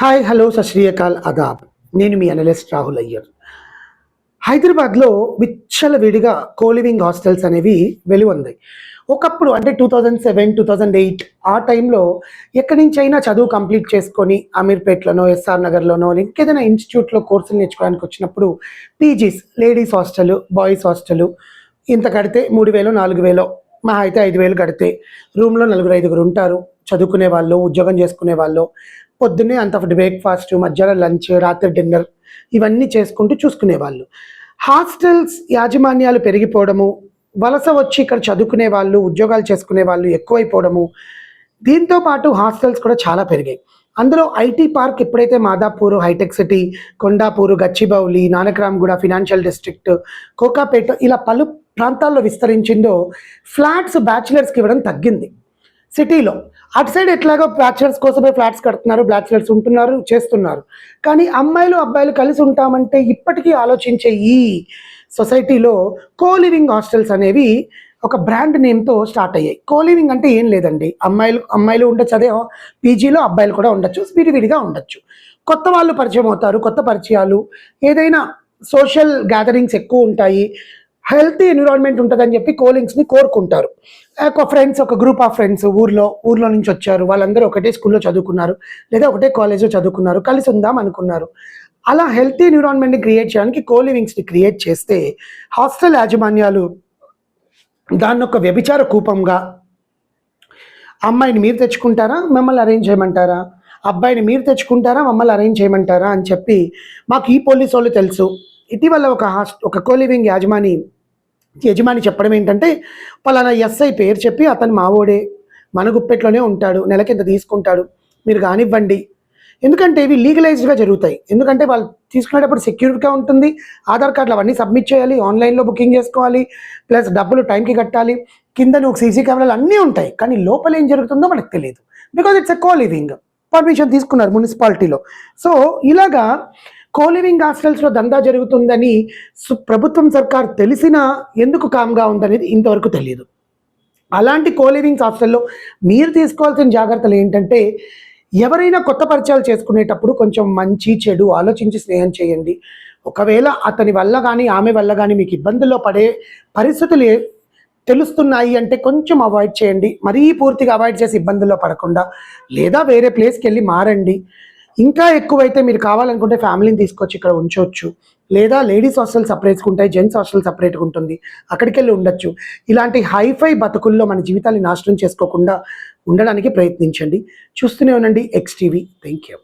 Hi hello సత్ శ్రీ అకాల్ అదాబ్. నేను మీ analyst Rahul Iyer. హైదరాబాద్లో విచ్చల విడిగా కోలివింగ్ హాస్టల్స్ అనేవి వెలువందాయి. ఒకప్పుడు అంటే two thousand seven two thousand eight ఆ టైంలో ఎక్కడి నుంచి అయినా చదువు కంప్లీట్ చేసుకొని అమీర్పేట్లోనో ఎస్ఆర్ నగర్లోనో ఇంకేదైనా ఇన్స్టిట్యూట్లో కోర్సులు నేర్చుకోవడానికి వచ్చినప్పుడు PGs ladies hostel boys hostel ఇంత కడితే మూడు వేలు నాలుగు వేలో మహా అయితే ఐదు వేలు కడితే రూమ్లో నలుగురు ఐదుగురు ఉంటారు. చదువుకునే వాళ్ళు ఉద్యోగం చేసుకునే వాళ్ళు పొద్దున్నే అంత బ్రేక్ఫాస్ట్ మధ్యాహ్నం లంచ్ రాత్రి డిన్నర్ ఇవన్నీ చేసుకుంటూ చూసుకునేవాళ్ళు. హాస్టల్స్ యాజమాన్యాలు పెరిగిపోవడము వలస వచ్చి ఇక్కడ చదువుకునే వాళ్ళు ఉద్యోగాలు చేసుకునే వాళ్ళు ఎక్కువైపోవడము దీంతో పాటు హాస్టల్స్ కూడా చాలా పెరిగాయి. అందులో ఐటీ పార్క్ ఎప్పుడైతే Madhapur hitech city Kondapur Gachibowli Nanakramguda financial district Kokapet ఇలా పలు ప్రాంతాల్లో విస్తరించిందో ఫ్లాట్స్ బ్యాచిలర్స్కి ఇవ్వడం తగ్గింది. సిటీలో. అటు సైడ్ ఎట్లాగో బ్యాచులర్స్ కోసమే ఫ్లాట్స్ కడుతున్నారు బ్యాచులర్స్ ఉంటున్నారు చేస్తున్నారు. కానీ అమ్మాయిలు అబ్బాయిలు కలిసి ఉంటామంటే ఇప్పటికీ ఆలోచించే ఈ సొసైటీలో కో లివింగ్ హాస్టల్స్ అనేవి ఒక బ్రాండ్ నేమ్తో స్టార్ట్ అయ్యాయి. కో లివింగ్ అంటే ఏం లేదండి. అమ్మాయిలు అమ్మాయిలు ఉండొచ్చు అదే పీజీలో అబ్బాయిలు కూడా ఉండొచ్చు విడివిడిగా ఉండొచ్చు. కొత్త వాళ్ళు పరిచయం అవుతారు కొత్త పరిచయాలు ఏదైనా సోషల్ గ్యాదరింగ్స్ ఎక్కువ ఉంటాయి హెల్తీ ఎన్విరాన్మెంట్ ఉంటుందని చెప్పి కోలింగ్స్ని కోరుకుంటారు. ఒక ఫ్రెండ్స్ ఒక గ్రూప్ ఆఫ్ ఫ్రెండ్స్ ఊర్లో ఊర్లో నుంచి వచ్చారు. వాళ్ళందరూ ఒకటే స్కూల్లో చదువుకున్నారు. లేదా ఒకటే కాలేజ్లో చదువుకున్నారు. కలిసి ఉందాం అనుకున్నారు. అలా హెల్తీ ఎన్విరాన్మెంట్ని క్రియేట్ చేయడానికి కోలివింగ్స్ని క్రియేట్ చేస్తే హాస్టల్ యాజమాన్యాలు దాన్ని ఒక వ్యభిచార కూపంగా అమ్మాయిని మీరు తెచ్చుకుంటారా? మమ్మల్ని అరేంజ్ చేయమంటారా? అబ్బాయిని మీరు తెచ్చుకుంటారా? మమ్మల్ని అరేంజ్ చేయమంటారా? అని చెప్పి మాకు ఈ పోలీసు వాళ్ళు తెలుసు. ఇటీవల ఒక హాస్ట్ ఒక కోలివింగ్ యాజమాని యజమాని చెప్పడం ఏంటంటే పలానా ఎస్ఐ పేరు చెప్పి అతను మావోడే మన గుప్పెట్లోనే ఉంటాడు నెలకింత తీసుకుంటాడు మీరు కానివ్వండి. ఎందుకంటే ఇవి లీగలైజ్డ్గా జరుగుతాయి. ఎందుకంటే వాళ్ళు తీసుకునేటప్పుడు సెక్యూరిటీగా ఉంటుంది ఆధార్ కార్డులు అవన్నీ సబ్మిట్ చేయాలి ఆన్లైన్లో బుకింగ్ చేసుకోవాలి ప్లస్ డబ్బులు టైంకి కట్టాలి కింద నువ్వు సీసీ కెమెరాలు అన్నీ ఉంటాయి. కానీ లోపల ఏం జరుగుతుందో మనకు తెలియదు. Because it's a co living permission తీసుకున్నారు మున్సిపాలిటీలో. సో ఇలాగా కోలివింగ్ హాస్టల్స్లో దందా జరుగుతుందని సు- ప్రభుత్వం సర్కార్ తెలిసినా ఎందుకు కామ్గా ఉందనేది ఇంతవరకు తెలియదు అలాంటి కోలివింగ్స్ హాస్టల్లో మీరు తీసుకోవాల్సిన జాగ్రత్తలు ఏంటంటే ఎవరైనా కొత్త పరిచయాలు చేసుకునేటప్పుడు కొంచెం మంచి చెడు ఆలోచించి స్నేహం చేయండి. ఒకవేళ అతని వల్ల కానీ ఆమె వల్ల కానీ మీకు ఇబ్బందుల్లో పడే పరిస్థితులు తెలుస్తున్నాయి అంటే కొంచెం అవాయిడ్ చేయండి. మరీ పూర్తిగా అవాయిడ్ చేసి ఇబ్బందుల్లో పడకుండా లేదా వేరే ప్లేస్కి వెళ్ళి మారండి. ఇంకా ఎక్కువైతే మీరు కావాలనుకుంటే ఫ్యామిలీని తీసుకొచ్చి ఇక్కడ ఉంచవచ్చు లేదా లేడీస్ హాస్టల్ సపరేట్గా ఉంటాయి జెంట్స్ హాస్టల్ సపరేట్గా ఉంటుంది. అక్కడికి వెళ్ళి ఉండొచ్చు. ఇలాంటి హైఫై బతుకుల్లో మన జీవితాన్ని నాశనం చేసుకోకుండా ఉండడానికి ప్రయత్నించండి. చూస్తూనే ఉండండి ఎక్స్టీవీ థ్యాంక్ యూ